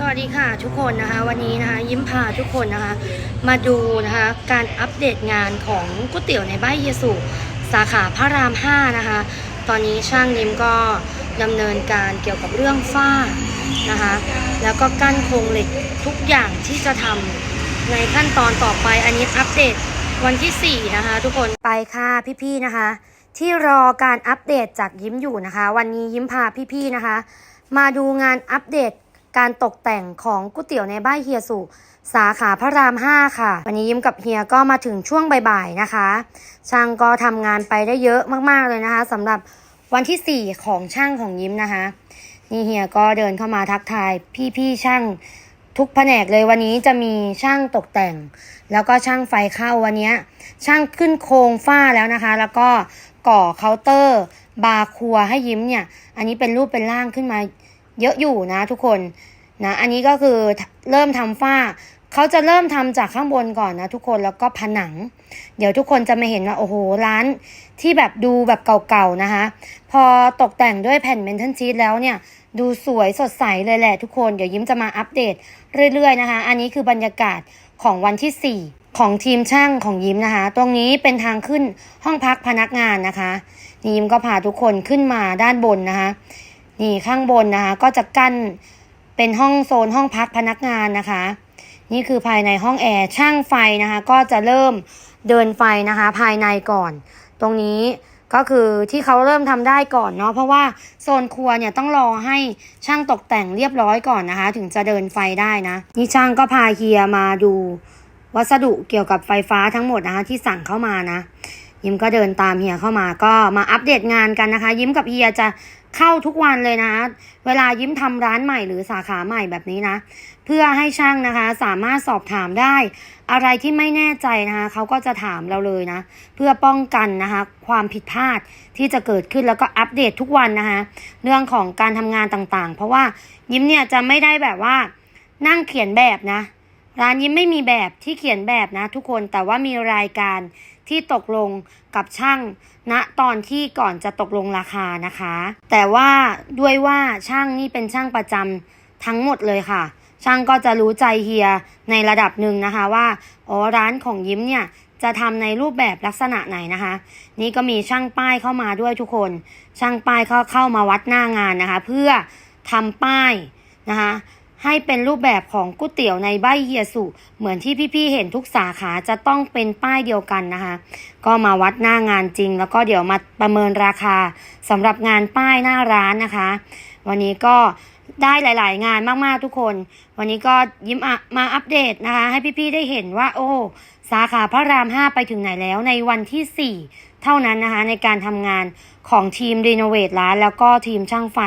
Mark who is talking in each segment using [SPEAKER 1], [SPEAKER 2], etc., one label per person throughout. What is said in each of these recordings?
[SPEAKER 1] สวัสดีค่ะทุกคนนะคะวันนี้นะคะยิ้มพาทุกคนนะคะมาดูนะคะการอัปเดตงานของก๋วยเตี๋ยวในบ้านเยซูสาขาพระราม 5 นะคะ ตอนนี้ช่างยิ้มก็ดำเนินการเกี่ยวกับเรื่องฝ้านะคะแล้วก็กั้นโครงเหล็กทุกอย่างที่จะทำในขั้นตอนต่อไปอันนี้อัปเดตวันที่ 4 นะคะ ทุกคนไปค่ะพี่ๆนะคะ ที่รอการอัปเดตจากยิ้มอยู่นะคะ วันนี้ยิ้มพาพี่ๆนะคะ มาดูงานอัปเดต การตกแต่งของก๋วยเตี๋ยวในบ้านเฮียสุสาขาพระราม 5 ค่ะ วันนี้ยิ้มกับเฮียก็มาถึงช่วงบ่ายๆนะคะ ช่างก็ทำงานไปได้เยอะมากๆเลยนะคะสำหรับวันที่ 4 ของช่างของยิ้มนะคะ นี่เฮียก็เดินเข้ามาทักทายพี่ๆช่างทุกแผนกเลยวันนี้จะมีช่างตกแต่ง แล้วก็ช่างไฟเข้าวันนี้ช่างขึ้นโครงฝ้าแล้วนะคะ แล้วก็ก่อเคาน์เตอร์ บาร์ครัวให้ยิ้มเนี่ย อันนี้เป็นรูปเป็นร่างขึ้นมา เยอะอยู่นะทุกคนนะอันนี้ก็คือเริ่มทำฝ้าเขาจะเริ่มทำจากข้างบนก่อนนะทุกคนแล้วก็ผนัง เดี๋ยวทุกคนจะมาเห็นว่าโอ้โหร้านที่แบบดูแบบเก่าๆนะคะ พอตกแต่งด้วยแผ่นเมนทัลชีสแล้วเนี่ย ดูสวยสดใสเลยแหละทุกคนเดี๋ยวยิ้มจะมาอัปเดตเรื่อยๆนะคะ อันนี้คือบรรยากาศของวันที่ 4 ของทีมช่างของยิ้มนะคะ ตรงนี้เป็นทางขึ้นห้องพักพนักงานนะคะ ยิ้มก็พาทุกคนขึ้นมาด้านบนนะคะ นี่ข้างบนนะคะ ก็จะกั้นเป็นห้องโซนห้องพักพนักงานนะคะ นี่คือภายในห้องแอร์ช่างไฟนะคะ ก็จะเริ่มเดินไฟนะคะ ภายในก่อน ตรงนี้ก็คือที่เขาเริ่มทำได้ก่อนเนาะเพราะว่าโซนครัวเนี่ยต้องรอให้ช่างตกแต่งเรียบร้อยก่อนนะคะ ถึงจะเดินไฟได้นะ นี่ช่างก็พาเฮียมาดู วัสดุเกี่ยวกับไฟฟ้าทั้งหมดนะคะ ที่สั่งเข้ามานะ ยิ้มก็เดินตามเฮียเข้ามาก็มาอัปเดตงานกันนะคะ ยิ้มกับเฮียจะเข้าทุกวันเลยนะ เวลายิ้มทำร้านใหม่หรือสาขาใหม่แบบนี้นะ เพื่อให้ช่างนะคะสามารถสอบถามได้ อะไรที่ไม่แน่ใจนะคะเขาก็จะถามเราเลยนะ เพื่อป้องกันนะคะความผิดพลาดที่จะเกิดขึ้นแล้วก็อัปเดตทุกวันนะคะเรื่องของการทำงานต่างๆ เพราะว่ายิ้มเนี่ยจะไม่ได้แบบว่านั่งเขียนแบบนะ ร้านยิ้มไม่มีแบบที่เขียนแบบนะทุกคนแต่ว่ามีรายการที่ตกลงกับช่างณนะตอนที่ก่อนจะตกลงราคานะคะ แต่ว่าด้วยว่าช่างนี่เป็นช่างประจำทั้งหมดเลยค่ะ ช่างก็จะรู้ใจเฮียในระดับหนึ่งนะคะว่าอ๋อร้านของยิ้มเนี่ยจะทำในรูปแบบลักษณะไหนนะคะ นี่ก็มีช่างป้ายเข้ามาด้วยทุกคน ช่างป้ายเขาเข้ามาวัดหน้างานนะคะ เพื่อทำป้ายนะคะ ให้เป็นรูปแบบของก๋วยเตี๋ยวในใบเฮียสุเหมือนที่พี่ๆเห็นทุกสาขาจะต้องเป็นป้ายเดียวกันนะคะ ก็มาวัดหน้างานจริง แล้วก็เดี๋ยวมาประเมินราคาสำหรับงานป้ายหน้าร้านนะคะ วันนี้ก็ได้หลาย ๆ งานมากๆทุกคน วันนี้ก็ยิ้มอะมาอัปเดตนะคะ ให้พี่ๆได้เห็นว่า โอ้ สาขาพระราม 5 ไปถึงไหนแล้วในวันที่ 4 เท่านั้นนะคะ ในการทำงานของทีมรีโนเวทร้านแล้วก็ทีมช่างไฟ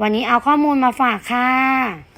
[SPEAKER 1] วันนี้เอาข้อมูลมาฝากค่ะ